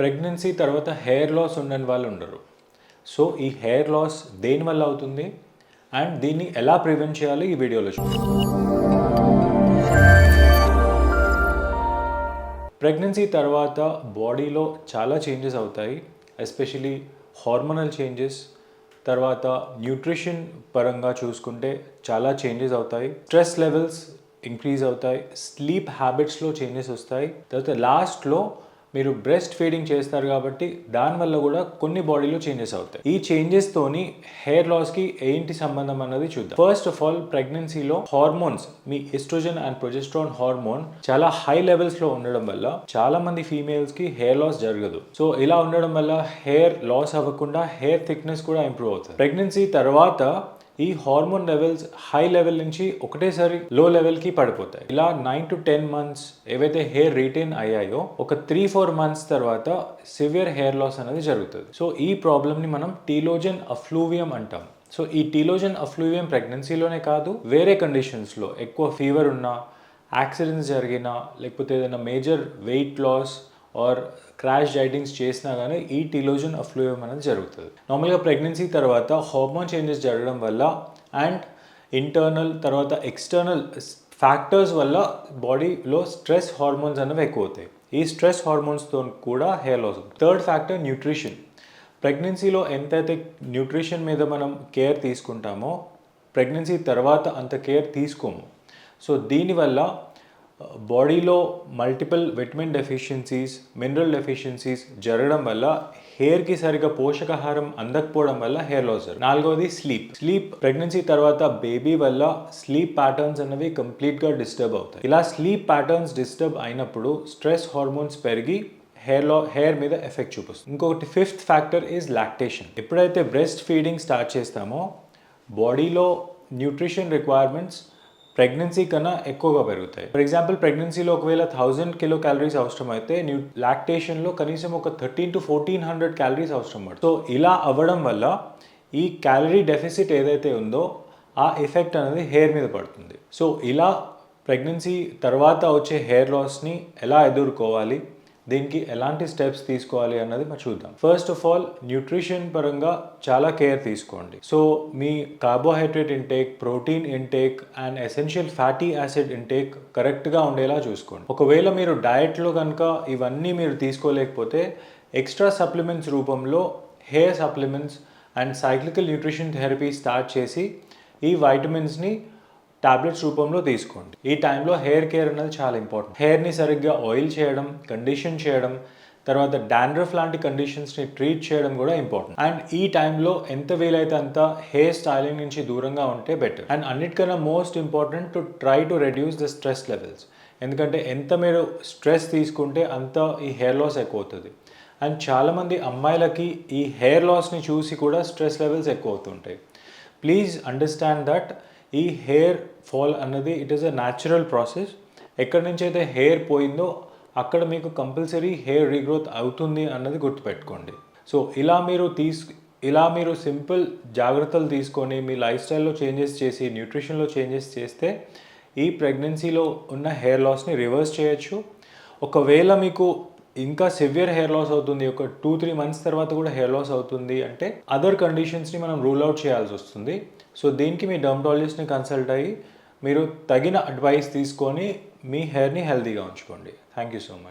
Pregnancy తర్వాత hair loss ఉండని వాళ్ళు ఉండరు. సో ఈ హెయిర్ లాస్ దేని వల్ల అవుతుంది? అండ్ దీన్ని ఎలా ప్రివెంట్ చేయాలి ఈ వీడియోలో చూద్దాం. ప్రెగ్నెన్సీ తర్వాత బాడీలో చాలా చేంజెస్ అవుతాయి. Especially hormonal changes. తర్వాత న్యూట్రిషన్ పరంగా చూసుకుంటే చాలా చేంజెస్ అవుతాయి. స్ట్రెస్ లెవెల్స్ ఇంక్రీజ్ అవుతాయి. స్లీప్ హ్యాబిట్స్లో చేంజెస్ వస్తాయి. తర్వాత లాస్ట్లో మీరు బ్రెస్ట్ ఫీడింగ్ చేస్తారు కాబట్టి దానివల్ల కూడా కొన్ని బాడీలో చేంజెస్ అవుతాయి. ఈ చేంజెస్ తోని హెయిర్ లాస్కి ఏంటి సంబంధం అన్నది చూద్దాం. ఫస్ట్ ఆఫ్ ఆల్ ప్రెగ్నెన్సీలో హార్మోన్స్ మీ ఎస్ట్రోజన్ అండ్ ప్రొజెస్ట్రాన్ హార్మోన్ చాలా హై లెవెల్స్లో ఉండడం వల్ల చాలా మంది ఫీమేల్స్కి హెయిర్ లాస్ జరగదు. సో ఇలా ఉండడం వల్ల హెయిర్ లాస్ అవ్వకుండా హెయిర్ థిక్నెస్ కూడా ఇంప్రూవ్ అవుతుంది. ప్రెగ్నెన్సీ తర్వాత ఈ హార్మోన్ లెవెల్స్ హై లెవెల్ నుంచి ఒకటేసారి లో లెవెల్కి పడిపోతాయి. ఇలా నైన్ టు టెన్ మంత్స్ ఏవైతే హెయిర్ రీటైన్ అయ్యాయో ఒక త్రీ ఫోర్ మంత్స్ తర్వాత సివియర్ హెయిర్ లాస్ అనేది జరుగుతుంది. సో ఈ ప్రాబ్లమ్ని మనం టీలోజన్ అఫ్లూవియం అంటాం. సో ఈ టీలోజన్ అఫ్లూవియం ప్రెగ్నెన్సీలోనే కాదు వేరే కండిషన్స్లో ఎక్కువ ఫీవర్ ఉన్నా యాక్సిడెంట్స్ జరిగినా లేకపోతే ఏదైనా major weight loss or crash dietings చేసినా కానీ ఈ టీలోజన్ అఫ్లూయం అనేది జరుగుతుంది. నార్మల్గా ప్రెగ్నెన్సీ తర్వాత హార్మోన్ చేంజెస్ జరగడం వల్ల అండ్ ఇంటర్నల్ తర్వాత ఎక్స్టర్నల్ ఫ్యాక్టర్స్ వల్ల బాడీలో స్ట్రెస్ హార్మోన్స్ అనేవి ఎక్కువ అవుతాయి ఈ స్ట్రెస్ హార్మోన్స్తో కూడా హెయిర్ లాస్ అవుతుంది. థర్డ్ ఫ్యాక్టర్ న్యూట్రిషన్ ప్రెగ్నెన్సీలో ఎంతైతే న్యూట్రిషన్ మీద మనం కేర్ తీసుకుంటామో ప్రెగ్నెన్సీ తర్వాత అంత కేర్ తీసుకోము. సో దీనివల్ల బాడీలో multiple vitamin deficiencies mineral deficiencies జరగడం వల్ల హెయిర్కి సరిగా పోషకాహారం అందకపోవడం వల్ల హెయిర్ లాస్ జరుగుతుంది. నాలుగవది స్లీప్. స్లీప్ ప్రెగ్నెన్సీ తర్వాత బేబీ వల్ల స్లీప్ ప్యాటర్న్స్ అనేవి కంప్లీట్గా డిస్టర్బ్ అవుతాయి. ఇలా స్లీప్ ప్యాటర్న్స్ డిస్టర్బ్ అయినప్పుడు స్ట్రెస్ హార్మోన్స్ పెరిగి హెయిర్లో హెయిర్ మీద ఎఫెక్ట్ చూపిస్తుంది. ఇంకొకటి ఫిఫ్త్ ఫ్యాక్టర్ ఈజ్ లాక్టేషన్. ఎప్పుడైతే బ్రెస్ట్ ఫీడింగ్ స్టార్ట్ చేస్తామో బాడీలో న్యూట్రిషన్ రిక్వైర్మెంట్స్ ప్రెగ్నెన్సీ కన్నా ఎక్కువగా పెరుగుతాయి. ఫర్ ఎగ్జాంపుల్ ప్రెగ్నెన్సీలో ఒకవేళ థౌజండ్ కిలో క్యాలరీస్ అవసరం అయితే న్యూ లాక్టేషన్లో కనీసం ఒక thirteen to fourteen hundred calories అవసరం పడుతుంది. సో ఇలా అవ్వడం వల్ల ఈ క్యాలరీ డెఫిసిట్ ఏదైతే ఉందో ఆ ఎఫెక్ట్ అనేది హెయిర్ మీద పడుతుంది. సో ఇలా ప్రెగ్నెన్సీ తర్వాత వచ్చే హెయిర్ లాస్ని ఎలా ఎదుర్కోవాలి? దీనికి ఎలాంటి స్టెప్స్ తీసుకోవాలి అన్నది మనం చూద్దాం. ఫస్ట్ ఆఫ్ ఆల్ న్యూట్రిషన్ పరంగా చాలా కేర్ తీసుకోండి. So me carbohydrate intake protein intake and essential fatty acid intake కరెక్ట్గా ఉండేలా చూసుకోండి. ఒకవేళ మీరు డయట్లో కనుక ఇవన్నీ మీరు తీసుకోలేకపోతే ఎక్స్ట్రా సప్లిమెంట్స్ రూపంలో hair supplements and cyclical nutrition therapy start చేసి ఈ వైటమిన్స్ని టాబ్లెట్స్ రూపంలో తీసుకోండి. ఈ టైంలో హెయిర్ కేర్ అనేది చాలా ఇంపార్టెంట్. హెయిర్ని సరిగ్గా ఆయిల్ చేయడం కండిషన్ చేయడం తర్వాత డాండ్రఫ్ లాంటి కండిషన్స్ని ట్రీట్ చేయడం కూడా ఇంపార్టెంట్. అండ్ ఈ టైంలో ఎంత వీలైతే అంత హెయిర్ స్టైలింగ్ నుంచి దూరంగా ఉంటే బెటర్. అండ్ అన్నిటికన్నా most important to try to reduce the stress levels. ఎందుకంటే ఎంత మీరు స్ట్రెస్ తీసుకుంటే అంత ఈ హెయిర్ లాస్ ఎక్కువ అవుతుంది అండ్ చాలామంది అమ్మాయిలకి ఈ హెయిర్ లాస్ని చూసి కూడా స్ట్రెస్ లెవెల్స్ ఎక్కువ అవుతుంటాయి ప్లీజ్ అండర్స్టాండ్ దట్ ఈ హెయిర్ ఫాల్ అన్నది it is a natural process ఎక్కడి నుంచి అయితే హెయిర్ పోయిందో అక్కడ మీకు కంపల్సరీ హెయిర్ రీగ్రోత్ అవుతుంది అన్నది గుర్తుపెట్టుకోండి. సో ఇలా మీరు తీసు ఇలా మీరు సింపుల్ జాగ్రత్తలు తీసుకొని మీ లైఫ్ స్టైల్లో చేంజెస్ చేసి న్యూట్రిషన్లో చేంజెస్ చేస్తే ఈ ప్రెగ్నెన్సీలో ఉన్న హెయిర్ లాస్ని రివర్స్ చేయొచ్చు. ఒకవేళ మీకు ఇంకా సివియర్ హెయిర్ లాస్ అవుతుంది. ఒక టూ త్రీ మంత్స్ తర్వాత కూడా హెయిర్ లాస్ అవుతుంది. అంటే అదర్ కండిషన్స్ని మనం రూల్ అవుట్ చేయాల్సి వస్తుంది. సో దీనికి మీ డర్మటాలజిస్ట్ని కన్సల్ట్ అయ్యి మీరు తగిన అడ్వైస్ తీసుకొని మీ హెయిర్ని హెల్తీగా ఉంచుకోండి. Thank you so much